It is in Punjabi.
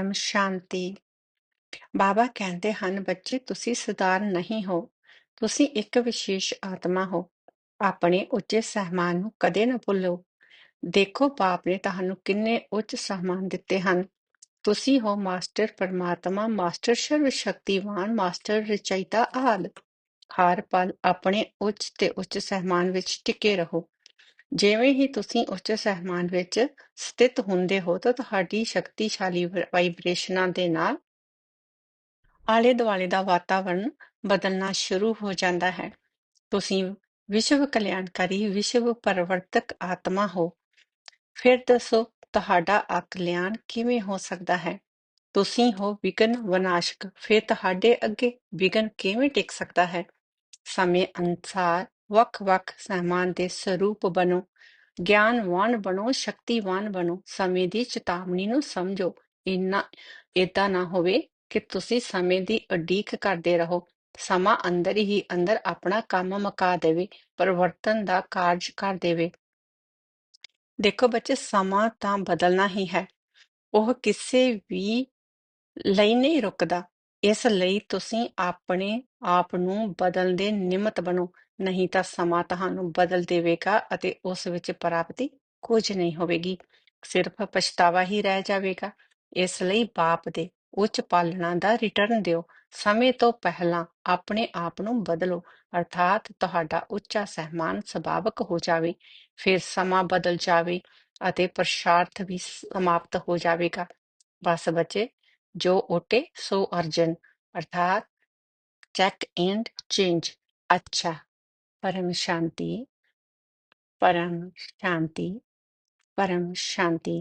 ਪਰਮ ਸ਼ਾਂਤੀ। ਬਾਬਾ ਕਹਿੰਦੇ ਹਨ, ਬੱਚੇ ਤੁਸੀਂ ਸਧਾਰਨ ਨਹੀਂ ਹੋ, ਤੁਸੀਂ ਇੱਕ ਵਿਸ਼ੇਸ਼ ਆਤਮਾ ਹੋ। ਆਪਣੇ ਉੱਚੇ ਸਹਿਮਾਨ ਨੂੰ ਕਦੇ ਨਾ ਭੁੱਲੋ। ਦੇਖੋ ਬਾਪ ਨੇ ਤੁਹਾਨੂੰ ਕਿੰਨੇ ਉੱਚ ਸਹਿਮਾਨ ਦਿੱਤੇ ਹਨ। ਤੁਸੀਂ ਹੋ ਮਾਸਟਰ ਪਰਮਾਤਮਾ, ਮਾਸਟਰ ਸਰਵ ਸ਼ਕਤੀਵਾਨ ਮਾਸਟਰ ਰਚయిਤਾ ਆਦ। ਹਰ ਪਲ ਆਪਣੇ ਉੱਚ ਤੇ ਉੱਚ ਸਹਿਮਾਨ ਵਿੱਚ ਟਿਕੇ ਰਹੋ। ਜਿਵੇਂ ਹੀ ਤੁਸੀਂ ਉੱਚ ਸਹਿਮਾਨ ਵਿੱਚ ਸਥਿਤ ਹੁੰਦੇ ਹੋ ਤਾਂ ਤੁਹਾਡੀ ਸ਼ਕਤੀਸ਼ਾਲੀ ਵਾਈਬ੍ਰੇਸ਼ਨਾਂ ਦੇ ਨਾਲ ਆਲੇ ਦੁਆਲੇ ਦਾ ਵਾਤਾਵਰਣ ਬਦਲਣਾ ਸ਼ੁਰੂ ਹੋ ਜਾਂਦਾ ਹੈ। ਤੁਸੀਂ ਵਿਸ਼ਵ ਕਲਿਆਣਕਾਰੀ, ਵਿਸ਼ਵ ਪਰਿਵਰਤਕ ਆਤਮਾ ਹੋ। ਫਿਰ ਦੱਸੋ, ਤੁਹਾਡਾ ਅਕਲਿਆਣ ਕਿਵੇਂ ਹੋ ਸਕਦਾ ਹੈ? ਤੁਸੀਂ ਹੋ ਵਿਗਨ ਵਿਨਾਸ਼ਕ, ਫਿਰ ਤੁਹਾਡੇ ਅੱਗੇ ਵਿਗਨ ਕਿਵੇਂ ਟਿਕ ਸਕਦਾ ਹੈ? ਸਮੇਂ ਅਨੁਸਾਰ ਵੱਖ-ਵੱਖ ਸਹਿਮਾਨ ਦੇ ਸਰੂਪ ਬਣੋ, ਗਿਆਨਵਾਨ ਬਣੋ, ਸ਼ਕਤੀਵਾਨ ਬਣੋ, ਸਮੇਂ ਦੀ ਚੇਤਾਵਨੀ ਨੂੰ ਸਮਝੋ। ਇੰਨਾ, ਏਦਾਂ ਨਾ ਹੋਵੇ ਕਿ ਤੁਸੀਂ ਸਮੇਂ ਦੀ ਉਡੀਕ ਕਰਦੇ ਰਹੋ। ਸਮਾਂ ਅੰਦਰ ਹੀ ਅੰਦਰ ਆਪਣਾ ਕੰਮ ਮੁਕਾ ਦੇਵੇ, ਪਰਿਵਰਤਨ ਦਾ ਕਾਰਜ ਕਰ ਦੇਵੇ। ਦੇਖੋ ਬੱਚੇ, ਸਮਾਂ ਤਾਂ ਬਦਲਣਾ ਹੀ ਹੈ। ਉਹ ਕਿਸੇ ਵੀ ਲਈ ਨਹੀਂ ਰੁਕਦਾ। ਇਸ ਲਈ ਤੁਸੀਂ ਆਪਣੇ ਆਪ ਨੂੰ ਬਦਲਣ ਦੇ ਨਿਮਤ ਬਣੋ, ਨਹੀਂ ਤਾਂ ਸਮਾਂ ਤੁਹਾਨੂੰ ਬਦਲ ਦੇਵੇਗਾ ਅਤੇ ਉਸ ਵਿੱਚ ਪ੍ਰਾਪਤੀ ਕੁਝ ਨਹੀਂ ਹੋਵੇਗੀ। ਸਿਰਫ ਪਛਤਾਵਾ ਹੀ ਰਹਿ ਜਾਵੇਗਾ। ਇਸ ਲਈ ਬਾਪ ਦੇ ਉੱਚ ਪਾਲਣਾ ਦਾ ਰਿਟਰਨ ਦਿਓ। ਸਮੇਂ ਤੋਂ ਪਹਿਲਾਂ ਆਪਣੇ ਆਪ ਨੂੰ ਬਦਲੋ, ਅਰਥਾਤ ਤੁਹਾਡਾ ਉੱਚਾ ਸਹਿਮਾਨ ਸੁਭਾਵਕ ਹੋ ਜਾਵੇ। ਫਿਰ ਸਮਾਂ ਬਦਲ ਜਾਵੇ ਅਤੇ ਪ੍ਰਸ਼ਾਰਥ ਵੀ ਸਮਾਪਤ ਹੋ ਜਾਵੇਗਾ। ਬਸ ਬੱਚੇ जो ओटे सो अर्जन अर्थात चेक एंड चेंज अच्छा परम शांति परम शांति परम शांति